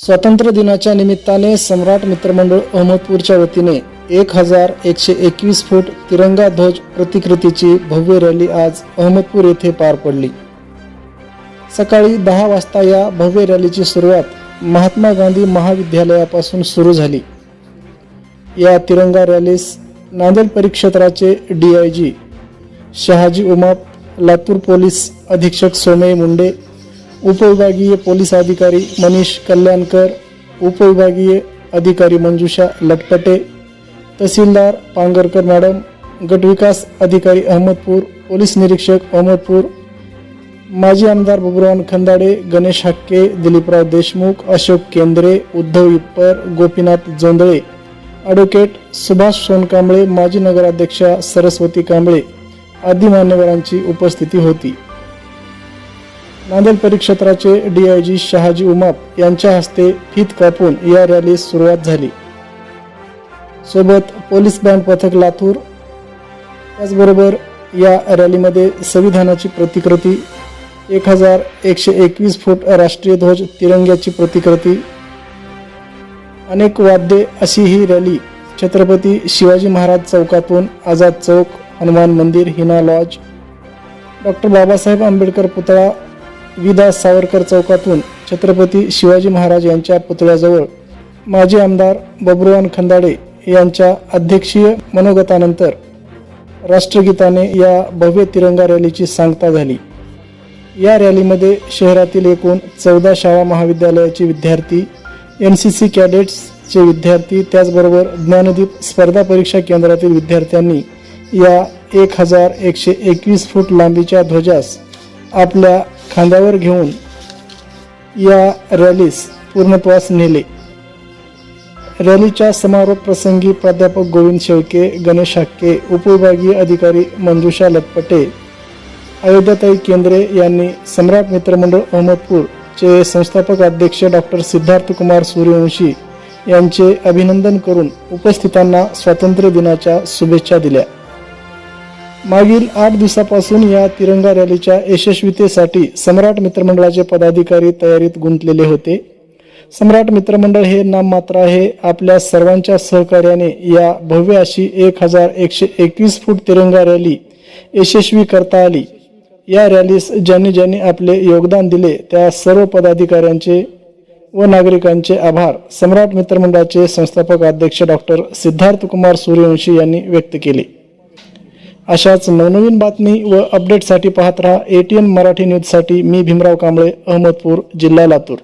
स्वातंत्र्य दिनाच्या निमित्ताने सम्राट मित्रमंडळ अहमदपूरच्या वतीने एक हजार एकशे एकवीस फूट तिरंगा ध्वज प्रतिकृतीची भव्य रॅली आज अहमदपूर येथे पार पडली. सकाळी दहा वाजता या भव्य रॅलीची सुरुवात महात्मा गांधी महाविद्यालयापासून सुरू झाली. या तिरंगा रॅलीस नांदेड परिक्षेत्राचे D I G Shahaji Umap Latur police अधीक्षक सोमय मुंडे उपविभागीय पोलीस अधिकारी मनीष कल्याणकर उपविभागीय अधिकारी मंजुषा लटपटे तहसीलदार पांगरकर मॅडम गटविकास अधिकारी अहमदपूर पोलीस निरीक्षक अहमदपूर माजी आमदार बबुराव खंदाडे गणेश हक्के दिलीपराव देशमुख अशोक केंद्रे उद्धव इप्पर गोपीनाथ जोंदळे ॲडव्होकेट सुभाष सोनकांबळे माजी नगराध्यक्षा सरस्वती कांबळे आदी मान्यवरांची उपस्थिती होती. नांदेड परिक्षेत्राचे D I G Shahaji Umap यांच्या हस्ते फीत कापून या रॅलीस सुरुवात झाली. सोबत पोलीस बँड पथक लातूर त्याचबरोबर या रॅलीमध्ये संविधानाची प्रतिकृती एक हजार एकशे एकवीस फूट राष्ट्रीय ध्वज तिरंग्याची प्रतिकृती अनेक वाद्ये अशी ही रॅली छत्रपती शिवाजी महाराज चौकातून आझाद चौक हनुमान मंदिर हिना लॉज डॉक्टर बाबासाहेब आंबेडकर पुतळा विदा सावरकर चौकातून छत्रपती शिवाजी महाराज यांच्या पुतळ्याजवळ माजी आमदार बबरुवान खंदाडे यांच्या अध्यक्षीय मनोगतानंतर राष्ट्रगीताने या भव्य तिरंगा रॅलीची सांगता झाली. या रॅलीमध्ये शहरातील एकूण चौदा शाळा महाविद्यालयाचे विद्यार्थी एन सी सी कॅडेट्सचे विद्यार्थी त्याचबरोबर ज्ञानदीप स्पर्धा परीक्षा केंद्रातील विद्यार्थ्यांनी या एक हजार एकशे एकवीस फूट लांबीच्या ध्वजास आपल्या खांद्यावर घेऊन या रॅलीस पूर्णत्वास नेले. रॅलीच्या समारोप प्रसंगी प्राध्यापक गोविंद शेळके गणेश हाक्के उपविभागीय अधिकारी मंजुषा लटपटे अयोध्याताई केंद्रे यांनी सम्राट मित्रमंडळ अहमदपूरचे संस्थापक अध्यक्ष डॉक्टर सिद्धार्थ कुमार सूर्यवंशी यांचे अभिनंदन करून उपस्थितांना स्वातंत्र्य दिनाच्या शुभेच्छा दिल्या. मागील आठ दिवसापासून या तिरंगा रॅलीच्या यशस्वीतेसाठी सम्राट मित्रमंडळाचे पदाधिकारी तयारीत गुंतलेले होते. सम्राट मित्रमंडळ हे नाम मात्र आहे. आपल्या सर्वांच्या सहकार्याने या भव्य अशी एक हजार एकशे एकवीस फूट तिरंगा रॅली यशस्वी करता आली. या रॅलीस ज्यांनी ज्यांनी आपले योगदान दिले त्या सर्व पदाधिकाऱ्यांचे व नागरिकांचे आभार. सम्राट मित्रमंडळाचे संस्थापक अध्यक्ष डॉक्टर सिद्धार्थ कुमार सूर्यवंशी यांनी व्यक्त केले. अशाच नवनवीन बातमी व अपडेटसाठी पाहत रहा एटीएन मराठी न्यूजसाठी मी भीमराव कांबळे अहमदपूर जिल्हा लातूर.